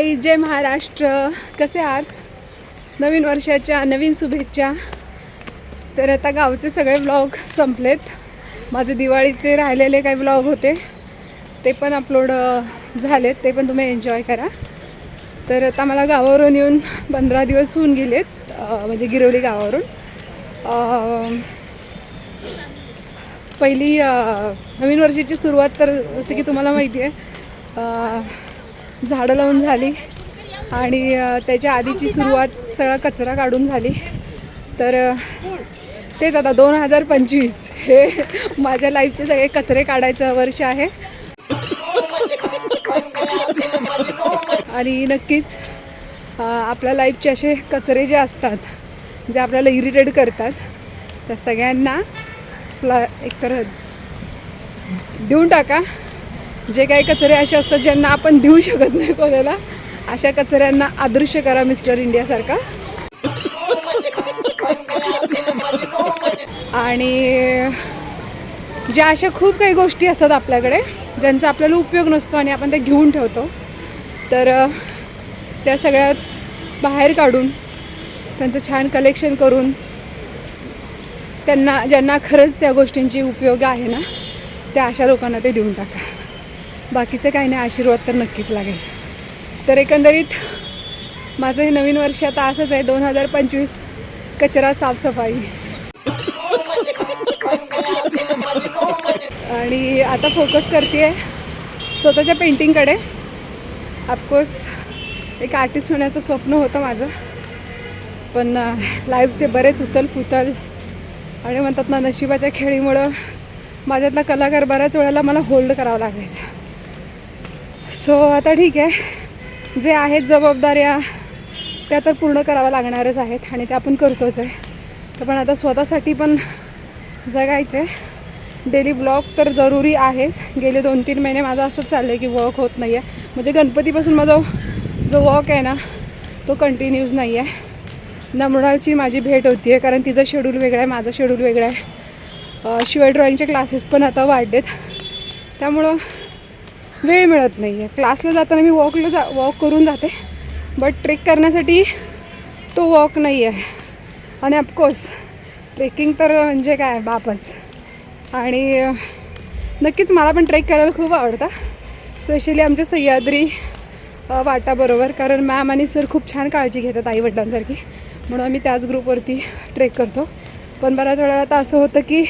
हाय जय महाराष्ट्र. कसे आहात? नवीन वर्षाच्या नवीन शुभेच्छा. तर आता गावचे सगळे ब्लॉग संपलेत. माझे दिवाळीचे राहिलेले काही ब्लॉग होते. ते पण अपलोड झालेत. ते पण तुम्ही एन्जॉय करा. तर आता मला गावावरून येऊन पंधरा दिवस होऊन गेलेत म्हणजे गिरवली गावावरून. पहिली नवीन वर्षाची सुरुवात तर जसं की तुम्हाला माहिती आहे झाडं लावून झाली आणि त्याच्या आधीची सुरुवात सगळा कचरा काढून झाली. तर तेच आता दोन हजार पंचवीस हे माझ्या लाईफचे सगळे कचरे काढायचं वर्ष आहे. आणि नक्कीच आपल्या लाईफचे असे कचरे जे असतात जे आपल्याला इरिटेट करतात त्या सगळ्यांना आपला एकतर देऊन टाका. जे काही कचरे असे असतात ज्यांना आपण देऊ शकत नाही कोणाला अशा कचऱ्यांना आदृश्य करा मिस्टर इंडियासारखा आणि ज्या अशा खूप काही गोष्टी असतात आपल्याकडे ज्यांचा आपल्याला उपयोग नसतो आणि आपण ते घेऊन ठेवतो तर त्या सगळ्या बाहेर काढून त्यांचं छान कलेक्शन करून त्यांना ज्यांना खरंच त्या गोष्टींची उपयोग आहे ना त्या अशा लोकांना ते देऊन टाका. बाकीचं काही नाही आशीर्वाद तर नक्कीच लागेल. तर एकंदरीत माझं हे नवीन वर्ष आता असंच आहे दोन हजार पंचवीस कचरा साफसफाई. आणि आता फोकस करते स्वतःच्या पेंटिंगकडे ऑफकोर्स एक आर्टिस्ट होण्याचं स्वप्न होतं माझं. पण लाईफचे बरेच उतल पुतल आणि म्हणतात ना नशिबाच्या खेळीमुळं माझ्यातला कलाकार बऱ्याच वेळेला मला होल्ड करावा लागायचा. सो आता ठीक आहे. जे आहेत जबाबदाऱ्या त्या तर पूर्ण कराव्या लागणारच आहेत आणि त्या आपण करतोच आहे. तर पण आता स्वतःसाठी पण जगायचं आहे डेली ब्लॉग तर जरुरी आहेच. गेले दोन तीन महिने माझं असंच चाललं आहे की वॉक होत नाही आहे म्हणजे गणपतीपासून माझा जो वॉक आहे ना तो कंटिन्यूज नाही आहे नमणालची माझी भेट होती आहे कारण तिचं शेड्यूल वेगळं आहे माझं शेड्यूल वेगळं आहे. शिवाय ड्रॉईंगचे क्लासेस पण आता वाढलेत. त्यामुळं वेळ मिळत नाही आहे क्लासला जाताना मी वॉकला जा वॉक करून जाते. बट ट्रेक करण्यासाठी तो वॉक नाही आहे आणि ऑफकोर्स ट्रेकिंग तर म्हणजे काय बापच. आणि नक्कीच मला पण ट्रेक करायला खूप आवडतं. स्पेशली आमच्या सह्याद्री वाटाबरोबर कारण मॅम आणि सर खूप छान काळजी घेतात आईवडिलांसारखी. म्हणून आम्ही त्याच ग्रुपवरती ट्रेक करतो. पण बऱ्याच वेळा आता असं होतं की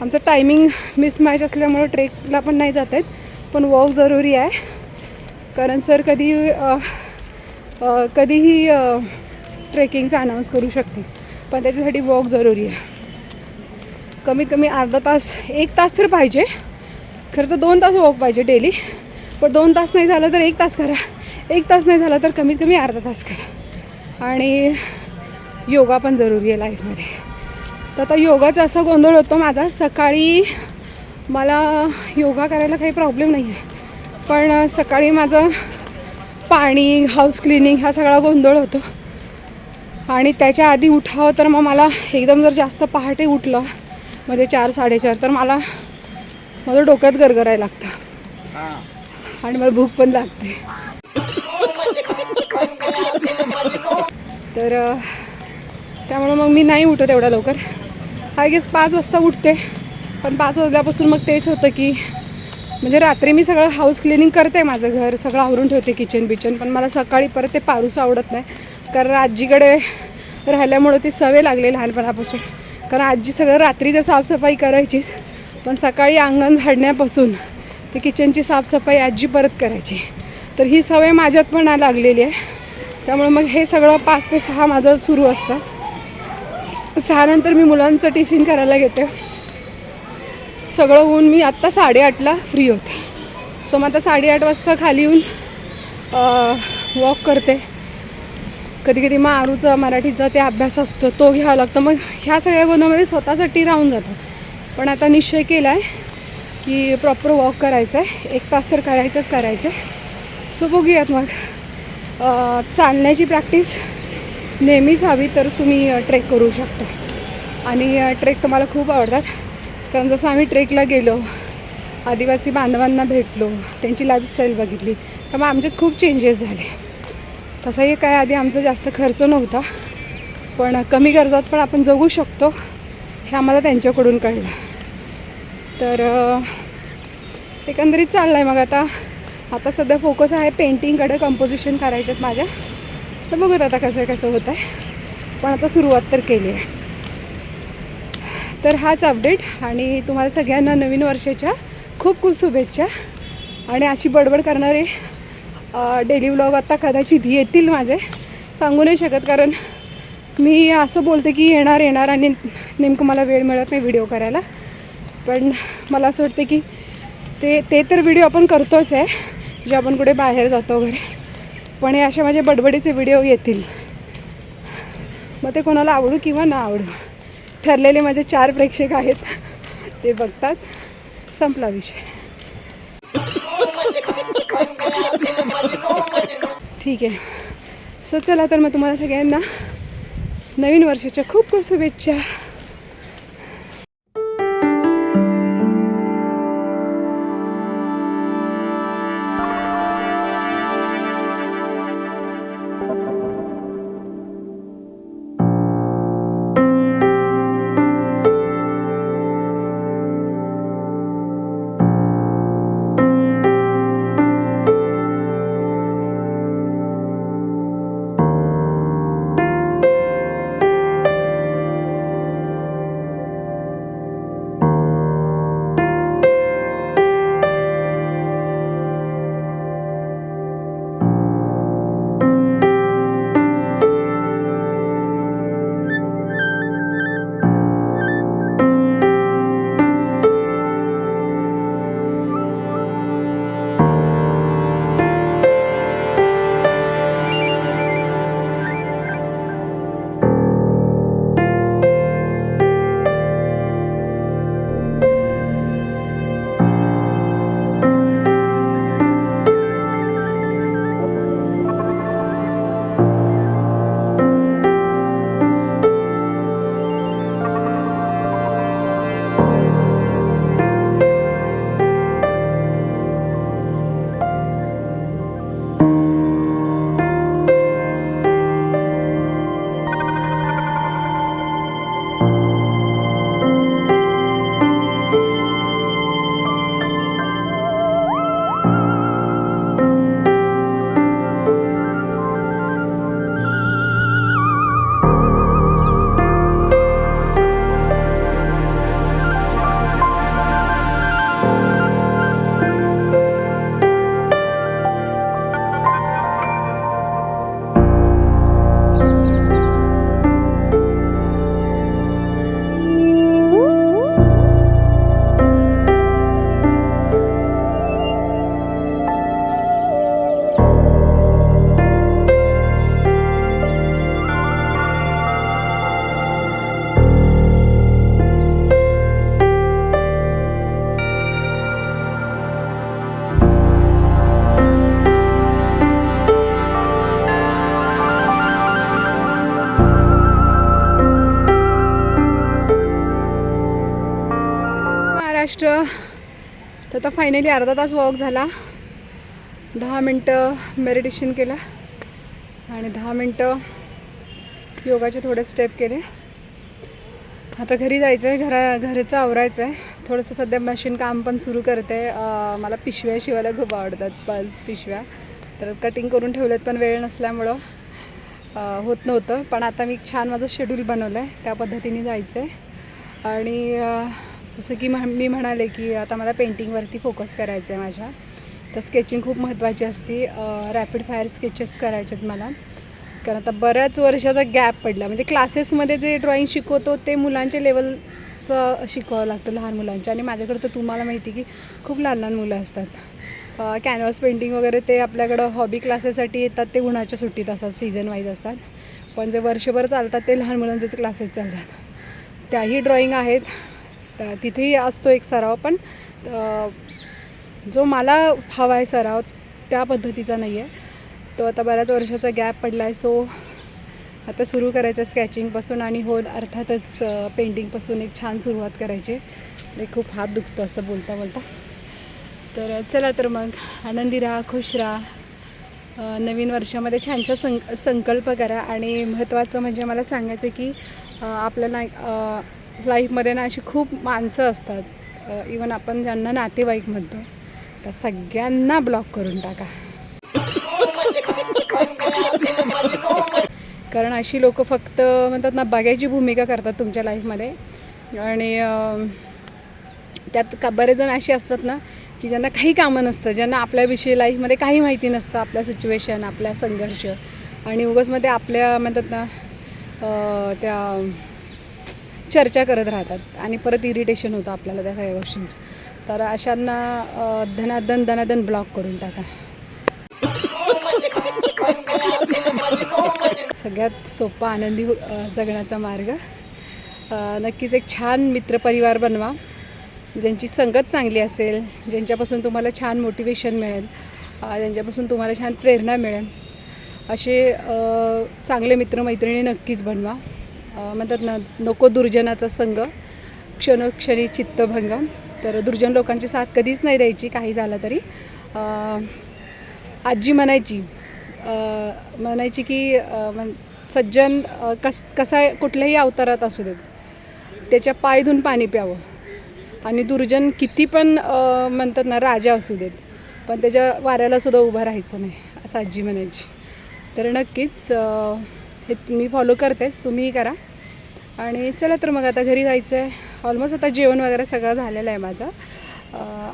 आमचं टायमिंग मिसमॅच असल्यामुळं ट्रेकला पण नाही जात आहेत पण वॉक जरुरी आहे. कारण सर कधी कधीही ट्रेकिंगचा अनाऊन्स करू शकते पण त्याच्यासाठी वॉक जरुरी आहे. कमीत कमी अर्धा तास एक तास तर पाहिजे. खरं तर दोन तास वॉक पाहिजे डेली पण दोन तास नाही झालं तर एक तास करा. एक तास नाही झाला तर कमीत कमी अर्धा तास करा. आणि योगा पण जरुरी आहे लाईफमध्ये तर आता योगाचा असा गोंधळ होतो माझा. सकाळी मला योगा करायला काही प्रॉब्लेम नाही आहे पण सकाळी माझं पाणी हाऊस क्लिनिंग हा सगळा गोंधळ होतो. आणि त्याच्या आधी उठावं तर मग मला एकदम जर जास्त पहाटे उठलं म्हणजे चार साडेचार तर मला माझं डोक्यात गरगरायला लागतं. आणि मला भूक पण लागते. तर त्यामुळं मग मी नाही उठत एवढ्या लवकर. आय गेस पाच वाजता उठते. पण पाच वाजल्यापासून मग तेच होतं की म्हणजे रात्री मी सगळं हाऊस क्लिनिंग करते माझं घर सगळं आवरून ठेवते किचन बिचन पण मला सकाळी परत ते पारूस आवडत नाही. कारण आजीकडे राहिल्यामुळं ती सवय लागली लहानपणापासून. कारण आजी सगळं रात्री तर साफसफाई करायचीच पण सकाळी अंगण झाडण्यापासून ते किचनची साफसफाई आजी परत करायची. तर ही सवय माझ्यात पण लागलेली आहे. त्यामुळे मग हे सगळं पाच ते सहा माझं सुरू असतं. सहानंतर मी मुलांचं टिफिन करायला घेते. सगळं होऊन मी आत्ता साडेआठला फ्री होते. सो मग आता साडेआठ वाजता खाली येऊन वॉक करते. कधी कधी मारूचा मराठीचा ते अभ्यास असतो तो घ्यावा लागतो. मग ह्या सगळ्या गोंधळामध्ये स्वतःसाठी राहून जातात. पण आता निश्चय केला आहे की प्रॉपर वॉक करायचं आहे एक तास तर करायचंच करायचं आहे सो बघूयात मग. चालण्याची प्रॅक्टिस नेहमीच हवी तरच तुम्ही ट्रेक करू शकता. आणि ट्रेक तर मला खूप आवडतात. कारण जसं आम्ही ट्रेकला गेलो आदिवासी बांधवांना भेटलो त्यांची लाईफस्टाईल बघितली त्यामुळे आमच्यात खूप चेंजेस झाले. तसंही काय आधी आमचा जास्त खर्च नव्हता पण कमी कर्जात पण आपण जगू शकतो हे आम्हाला त्यांच्याकडून कळलं. तर एकंदरीत चाललं आहे मग आता आता सध्या फोकस आहे पेंटिंगकडे कंपोजिशन करायच्यात माझ्या. तर बघूत आता कसं कसं होत आहे पण आता सुरुवात तर केली आहे. तर हाच अपडेट आणि तुम्हाला सगळ्यांना नवीन वर्षाच्या खूप खूप शुभेच्छा. आणि अशी बडबड करणारे डेली व्लॉग आता कदाचित येतील माझे. सांगू नाही शकत कारण मी असं बोलते की येणार येणार आणि नेमकं मला वेळ मिळत नाही व्हिडिओ करायला. पण मला असं वाटतं की ते ते तर व्हिडिओ आपण करतोच आहे जे आपण कुठे बाहेर जातो वगैरे. पण हे असे माझे बडबडीचे व्हिडिओ येतील. मग ते कोणाला आवडू किंवा ना आवडू. ठरलेले माझे चार प्रेक्षक आहेत. ते बघतात. संपला विषय. ठीक आहे. सो चला तर मग तुम्हाला सगळ्यांना नवीन वर्षाच्या खूप खूप शुभेच्छा. महाराष्ट्र तर आता फायनली अर्धा तास वॉक झाला. दहा मिनटं मेडिटेशन केलं. आणि दहा मिनटं योगाचे थोडे स्टेप केले. आता घरी जायचं आहे घरा घरचं आवरायचं आहे थोडंसं सध्या मशीन काम पण सुरू करते. मला पिशव्या शिवायला खूप आवडतात पाच पिशव्या. तर कटिंग करून ठेवलेत पण वेळ नसल्यामुळं होत नव्हतं. पण आता मी छान माझं शेड्यूल बनवलं आहे त्या पद्धतीने जायचं आहे आणि जसं की म्ह मी म्हणाले की आता मला पेंटिंगवरती फोकस करायचं आहे माझ्या. तर स्केचिंग खूप महत्त्वाची असते. रॅपिड फायर स्केचेस करायचे आहेत मला. कारण आता बऱ्याच वर्षाचा गॅप पडला. म्हणजे क्लासेसमध्ये जे ड्रॉइंग शिकवतो ते मुलांचे लेवलचं शिकवावं लागतं लहान मुलांच्या. आणि माझ्याकडं तर तुम्हाला माहिती की खूप लहान लहान मुलं असतात. कॅनव्हास पेंटिंग वगैरे ते आपल्याकडं हॉबी क्लासेससाठी येतात ते उन्हाच्या सुट्टीत असतात सीझन वाईज असतात. पण जे वर्षभर चालतात ते लहान मुलांचेच क्लासेस चालतात. त्याही ड्रॉईंग आहेत. तिथेही असतो एक सराव पण जो मला हवा आहे सराव त्या पद्धतीचा नाही आहे तो आता बऱ्याच वर्षाचा गॅप पडला आहे सो आता सुरू करायचं स्केचिंगपासून आणि हो अर्थातच पेंटिंगपासून एक छान सुरुवात करायची. एक खूप हात दुखतो असं बोलता बोलता. तर चला तर मग आनंदी राहा खुश राहा. नवीन वर्षामध्ये छान छान सं संकल्प करा. आणि महत्त्वाचं म्हणजे मला सांगायचं की आपल्याला लाईफमध्ये ना अशी खूप माणसं असतात. इवन आपण ज्यांना नातेवाईक म्हणतो त्या सगळ्यांना ब्लॉक करून टाका. कारण अशी लोक फक्त म्हणतात ना बघायची भूमिका करतात तुमच्या लाईफमध्ये आणि त्यात का बरेच जण असे असतात ना की ज्यांना काही कामं नसतं ज्यांना आपल्याविषयी लाईफमध्ये काही माहिती नसतं आपल्या सिच्युएशन आपल्या संघर्ष. आणि उगाच मध्ये आपल्या म्हणतात ना त्या चर्चा करत राहतात आणि परत इरिटेशन होतं आपल्याला त्या सगळ्या गोष्टींचं. तर अशांना धनादन धनादन ब्लॉक करून टाका. सगळ्यात सोपा आनंदी जगण्याचा मार्ग नक्कीच एक छान मित्रपरिवार बनवा ज्यांची संगत चांगली असेल ज्यांच्यापासून तुम्हाला छान मोटिवेशन मिळेल ज्यांच्यापासून तुम्हाला छान प्रेरणा मिळेल असे चांगले मित्रमैत्रिणी नक्कीच बनवा. म्हणतात ना नको दुर्जनाचा संघ क्षणोक्षणी चित्तभंग. तर दुर्जन लोकांची साथ कधीच नाही द्यायची काही झालं तरी. आजी म्हणायची म्हणायची की म्हण सज्जन कस कसा कुठल्याही अवतारात असू देत. त्याच्या पाय धुवून पाणी प्यावं. आणि दुर्जन किती पण म्हणतात ना राजा असू देत पण त्याच्या वाऱ्याला सुद्धा उभं राहायचं नाही असं आजी म्हणायची. तर नक्कीच हे मी फॉलो करतेच तुम्हीही करा. आणि चला तर मग आता घरी जायचं आहे ऑलमोस्ट आता जेवण वगैरे सगळं झालेलं आहे माझं.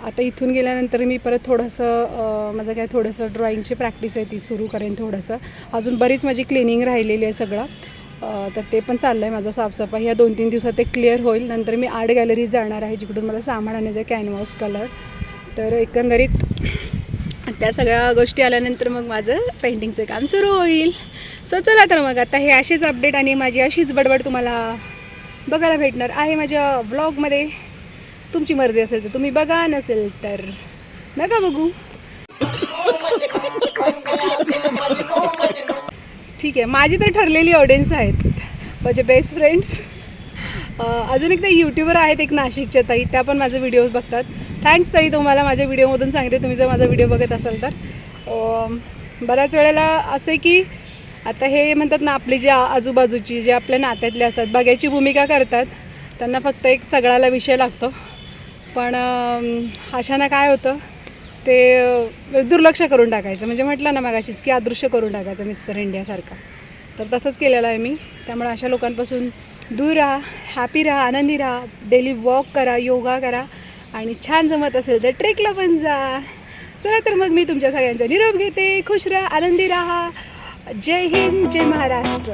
आता इथून गेल्यानंतर मी परत थोडंसं माझं काय थोडंसं ड्रॉइंगची प्रॅक्टिस आहे ती सुरू करेन थोडंसं. अजून बरीच माझी क्लिनिंग राहिलेली आहे सगळं. तर ते पण चाललं आहे माझं साफसफाई. ह्या दोन तीन दिवसात ते क्लिअर होईल. नंतर मी आर्ट गॅलरी जाणार आहे जिकडून मला सामान आणायचं आहे कॅनव्हास कलर तर एकंदरीत त्या सगळ्या गोष्टी आल्यानंतर मग माझं पेंटिंगचं काम सुरू होईल. सो चला तर मग आता हे असेच अपडेट आणि माझी अशीच बडबड तुम्हाला बघायला भेटणार आहे माझ्या ब्लॉगमध्ये तुमची मर्जी असेल तर तुम्ही बघा नसेल तर नका बघू. ठीक आहे माझी तर ठरलेली ऑडियन्स आहेत. माझे बेस्ट फ्रेंड्स अजून एक यूट्यूबर आहेत एक नाशिकच्या ताई त्या पण माझे व्हिडिओज बघतात. थँक्स ताई तुम्हाला माझ्या व्हिडिओमधून सांगते. तुम्ही जर माझा व्हिडिओ बघत असाल तर. बऱ्याच वेळेला असं आहे की आता हे म्हणतात ना आपली जी आजूबाजूची जे आपल्या नात्यातले असतात बघायची भूमिका करतात त्यांना फक्त एक सगळ्याला विषय लागतो. पण अशानं काय होतं ते दुर्लक्ष करून टाकायचं. म्हणजे म्हटलं ना मगाशीच की अदृश्य करून टाकायचं मिस्टर इंडियासारखा तर तसंच केलेलं आहे मी. त्यामुळे अशा लोकांपासून दूर राहा हॅपी राहा आनंदी राहा डेली वॉक करा योगा करा. आणि छान जमत असेल तर ट्रेकला पण जा. चला तर मग मी तुमच्या सगळ्यांचा निरोप घेते. खुश राहा आनंदी राहा. जय हिंद जय महाराष्ट्र.